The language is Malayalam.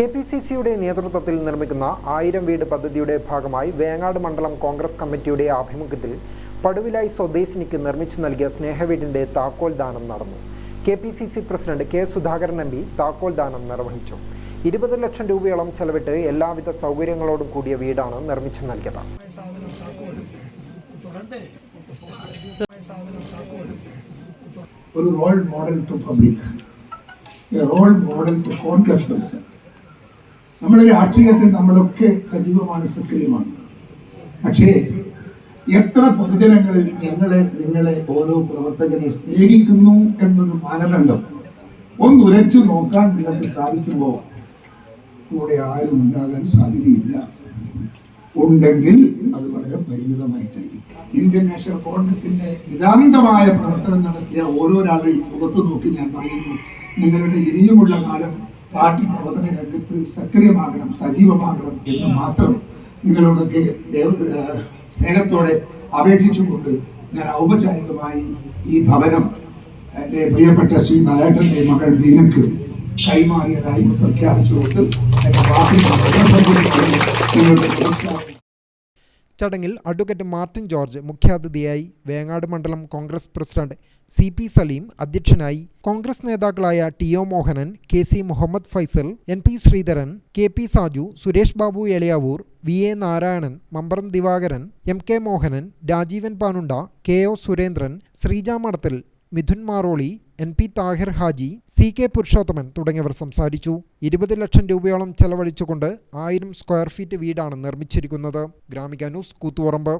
കെ പി സി സിയുടെ നേതൃത്വത്തിൽ നിർമ്മിക്കുന്ന ആയിരം വീട് പദ്ധതിയുടെ ഭാഗമായി വേങ്ങാട് മണ്ഡലം കോൺഗ്രസ് കമ്മിറ്റിയുടെ ആഭിമുഖ്യത്തിൽ പടുവിലായി സ്വദേശിനിക്ക് നിർമ്മിച്ചു നൽകിയ സ്നേഹവീടിന്റെ താക്കോൽ ദാനം നടന്നു. K P C C president K Sudhakaran M P താക്കോൽ ദാനം നിർവഹിച്ചു. ഇരുപത് ലക്ഷം രൂപയോളം ചെലവിട്ട് എല്ലാവിധ സൗകര്യങ്ങളോടും കൂടിയ വീടാണ് നിർമ്മിച്ചു നൽകിയത്. ഒരു role model to public role model to Congress നമ്മുടെ രാഷ്ട്രീയത്തിൽ നമ്മളൊക്കെ സജീവമാണ് സക്രിയമാണ് പക്ഷേ എത്ര പൊതുജനങ്ങളിൽ ഞങ്ങളെ നിങ്ങളെ ഓരോ പ്രവർത്തകനെ സ്നേഹിക്കുന്നു എന്നൊരു മാനദണ്ഡം ഒന്ന് ഉരച്ചു നോക്കാൻ നിങ്ങൾക്ക് സാധിക്കുമ്പോൾ കൂടെ ആരും ഉണ്ടാകാൻ സാധ്യതയില്ല. ഉണ്ടെങ്കിൽ അത് വളരെ പരിമിതമായിട്ടായിരിക്കും. ഇന്ത്യൻ നാഷണൽ കോൺഗ്രസിന്റെ നിതാന്തമായ പ്രവർത്തനം നടത്തിയ ഓരോരാളുടെയും മുഖത്ത് നോക്കി ഞാൻ പറയുന്നു നിങ്ങളുടെ ഇനിയുമുള്ള കാലം പാർട്ടി പ്രവർത്തന രംഗത്ത് സക്രിയമാകണം സജീവമാകണം എന്ന് മാത്രം നിങ്ങളോടൊക്കെ സ്നേഹത്തോടെ അപേക്ഷിച്ചുകൊണ്ട് ഞാൻ ഔപചാരികമായി ഈ ഭവനം എന്റെ പ്രിയപ്പെട്ട ശ്രീ ബാലേട്ടന്റെ മകൾ ബീനക്ക് കൈമാറിയതായി പ്രഖ്യാപിച്ചുകൊണ്ട് എന്റെ പാർട്ടി നിങ്ങളുടെ നമസ്കാരം ചടങ്ങിൽ അഡ്വക്കേറ്റ് മാർട്ടിൻ ജോർജ് മുഖ്യാതിഥിയായി വേങ്ങാട് മണ്ഡലം Congress president C P Saleem അധ്യക്ഷനായി കോൺഗ്രസ് നേതാക്കളായ T O Mohanan K C Muhammad Faisal N P Sreedharan K P Saju Suresh Babu Eliyavoor V A Narayanan Mambaram Divakaran M K Mohanan Rajeevan Panunda K O Surendran Sreeja മഠത്തിൽ Mithun Maroli N P Thahir Haji C K Purushothaman തുടങ്ങിയവർ സംസാരിച്ചു. ഇരുപത് ലക്ഷം രൂപയോളം ചെലവഴിച്ചുകൊണ്ട് ആയിരം സ്ക്വയർ ഫീറ്റ് വീടാണ് നിർമ്മിച്ചിരിക്കുന്നത്. ഗ്രാമിക ന്യൂസ് കൂത്തുപറമ്പ്.